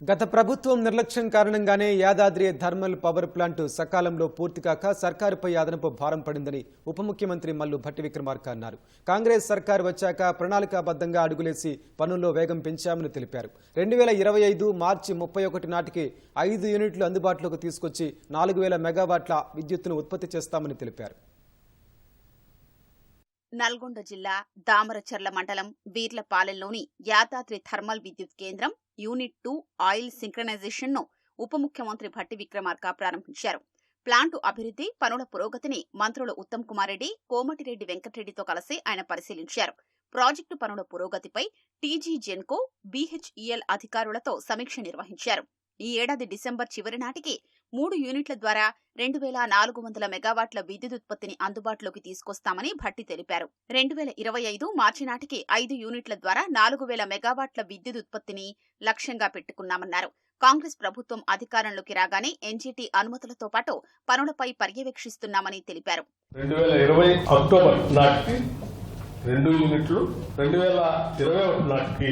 గత ప్రభుత్వం నిర్లక్ష్యం కారణంగానే యాదాద్రి థర్మల్ పవర్ ప్లాంట్ సకాలంలో పూర్తి కాక సర్కారుపై అదనపు భారం పడిందని ఉప ముఖ్యమంత్రి మల్లు భట్టి విక్రమార్క అన్నారు. కాంగ్రెస్ సర్కారు వచ్చాక ప్రణాళికాబద్ధంగా అడుగులేసి పనుల్లో వేగం పెంచామని తెలిపారు. రెండు వేల ఇరవై ఐదు మార్చి ముప్పై ఒకటి నాటికి ఐదు యూనిట్లు అందుబాటులోకి తీసుకొచ్చి నాలుగు వేల మెగావాట్ల విద్యుత్తును ఉత్పత్తి చేస్తామని తెలిపారు. నల్గొండ జిల్లా దామరచర్ల మండలం బీర్లపాలెంలోని యాదాద్రి థర్మల్ విద్యుత్ కేంద్రం యూనిట్ టూ ఆయిల్ సింక్రనైజేషన్ను ఉప ముఖ్యమంత్రి భట్టి విక్రమార్క ప్రారంభించారు. ప్లాంటు అభివృద్ధి పనుల పురోగతిని మంత్రులు ఉత్తమ్ కుమార్ రెడ్డి కోమటిరెడ్డి వెంకటరెడ్డితో కలిసి ఆయన పరిశీలించారు. ప్రాజెక్టు పనుల పురోగతిపై టీజీ జెన్కో బీహెచ్ఈఎల్ అధికారులతో సమీక్ష నిర్వహించారు. ఈ ఏడాది డిసెంబర్ చివరి నాటికి మూడు యూనిట్ల ద్వారా రెండు వేల నాలుగు వందల మెగావాట్ల విద్యుత్ ఉత్పత్తిని అందుబాటులోకి తీసుకొస్తామని భట్టి తెలిపారు. రెండు వేల ఇరవై ఐదు మార్చి నాటికి ఐదు యూనిట్ల ద్వారా నాలుగు వేల మెగావాట్ల విద్యుత్ ఉత్పత్తిని లక్ష్యంగా పెట్టుకున్నామన్నారు. కాంగ్రెస్ ప్రభుత్వం అధికారంలోకి రాగానే ఎన్జీటీ అనుమతులతో పాటు పనులపై పర్యవేక్షిస్తున్నామని తెలిపారు. రెండు వేల ఇరవై అక్టోబర్ నాటికి రెండు యూనిట్లు రెండు వేల ఇరవై ఒకటి నాటికి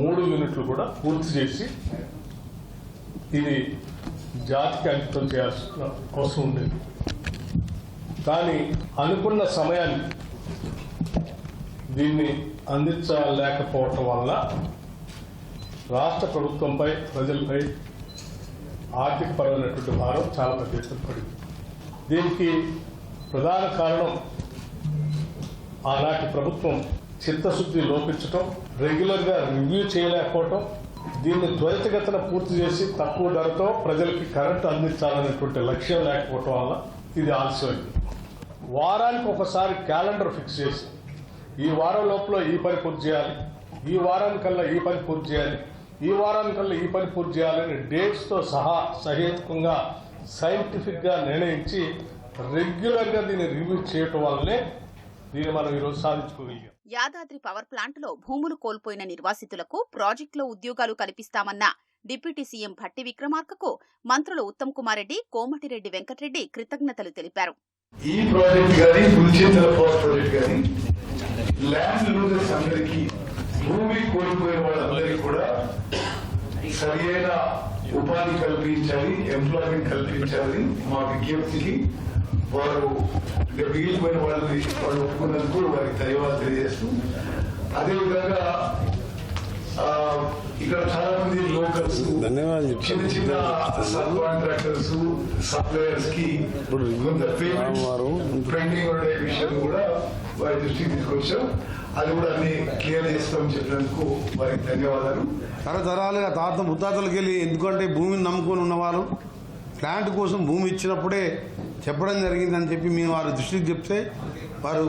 మూడు యూనిట్లు కూడా పూర్తి చేసి ఇది జాతికి అంకితం చేయాల్సిన అవసరం ఉండేది. కానీ అనుకున్న సమయాన్ని దీన్ని అందించలేకపోవటం వల్ల రాష్ట్ర ప్రభుత్వంపై ప్రజలపై ఆర్థిక పరమైనటువంటి భారం చాలా పెద్ద ఎత్తున పడింది. దీనికి ప్రధాన కారణం ఆనాటి ప్రభుత్వం చిత్తశుద్ధి లోపించటం రెగ్యులర్గా రివ్యూ చేయలేకపోవటం దీన్ని త్వరితగతిన పూర్తి చేసి తక్కువ ధరతో ప్రజలకి కరెంట్ అందించాలనేటువంటి లక్ష్యం లేకపోవటం వల్ల ఇది ఆలస్యమైంది. వారానికి ఒకసారి క్యాలెండర్ ఫిక్స్ చేసి ఈ వారం లోపల ఈ పని పూర్తి చేయాలి ఈ వారానికల్లా ఈ పని పూర్తి చేయాలి ఈ వారానికల్లా ఈ పని పూర్తి చేయాలని డేట్స్తో సహా సహేతుకంగా సైంటిఫిక్గా నిర్ణయించి రెగ్యులర్గా దీన్ని రివ్యూ చేయటం వల్లనే దీన్ని మనం ఈరోజు సాధించుకోగలిగాం. యాదాద్రి పవర్ ప్లాంట్లో భూములు కోల్పోయిన నిర్వాసితులకు ప్రాజెక్టులో ఉద్యోగాలు కల్పిస్తామన్న డిప్యూటీ సీఎం భట్టి విక్రమార్కకు మంత్రులు ఉత్తమ్ కుమార్ రెడ్డి కోమటిరెడ్డి వెంకటరెడ్డి కృతజ్ఞతలు తెలిపారు. ఈ ప్రాజెక్ట్ గాని పులిచేతల పవర్ ప్రాజెక్ట్ గాని ల్యాండ్ లూజర్స్ అందరికీ భూమి కోల్పోయిన వాళ్ళందరికీ కూడా సరియైన ఉపాధి కల్పించాలి ఎంప్లాయ్మెంట్ కల్పించాలి మా విజ్ఞప్తికి వారు అంటే మిగిలిపోయిన వాళ్ళని వాళ్ళు ఒప్పుకున్నందుకు వారికి ధన్యవాదాలు తెలియజేస్తూ అదేవిధంగా ఆ, ఇక్కడ చాలా మంది లోకల్స్ చిన్న చిన్న సబ్ కాంట్రాక్టర్స్ సప్లయర్స్కి కొంత పేమెంట్ పెండింగ్ ఉండే విషయం కూడా వారి దృష్టికి తీసుకొచ్చాం అది కూడా అన్ని క్లియర్ చేస్తామని చెప్పినందుకు వారికి ధన్యవాదాలు తరతరాలుగా తాత ముత్తాతలకి వెళ్ళి ఎందుకంటే భూమిని నమ్ముకొని ఉన్నవారు ప్లాంట్ కోసం భూమి ఇచ్చినప్పుడే చెప్పడం జరిగిందని చెప్పి మేము వారి దృష్టికి చెప్తే వారు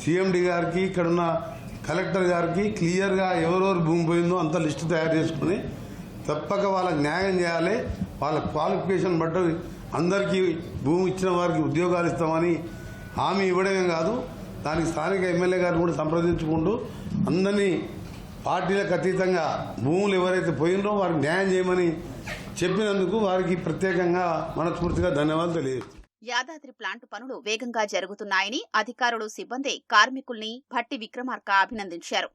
సీఎండి గారికి ఇక్కడున్న కలెక్టర్ గారికి క్లియర్గా ఎవరెవరు భూమి పోయిందో అంత లిస్టు తయారు చేసుకుని తప్పక వాళ్ళకి న్యాయం చేయాలి వాళ్ళ క్వాలిఫికేషన్ బట్టి అందరికీ భూమి ఇచ్చిన వారికి ఉద్యోగాలు ఇస్తామని హామీ ఇవ్వడమే కాదు దానికి స్థానిక ఎమ్మెల్యే గారిని కూడా సంప్రదించుకుంటూ అందరినీ పార్టీలకు అతీతంగా భూములు ఎవరైతే పోయినరో వారికి న్యాయం చేయమని చెప్పినందుకు వారికి ప్రత్యేకంగా మనస్ఫూర్తిగా ధన్యవాదాలు తెలియజేస్తున్నాను యాదాద్రి ప్లాంట్ పనులు వేగంగా జరుగుతున్నాయని అధికారులు సిబ్బంది కార్మికుల్ని భట్టి విక్రమార్క అభినందించారు.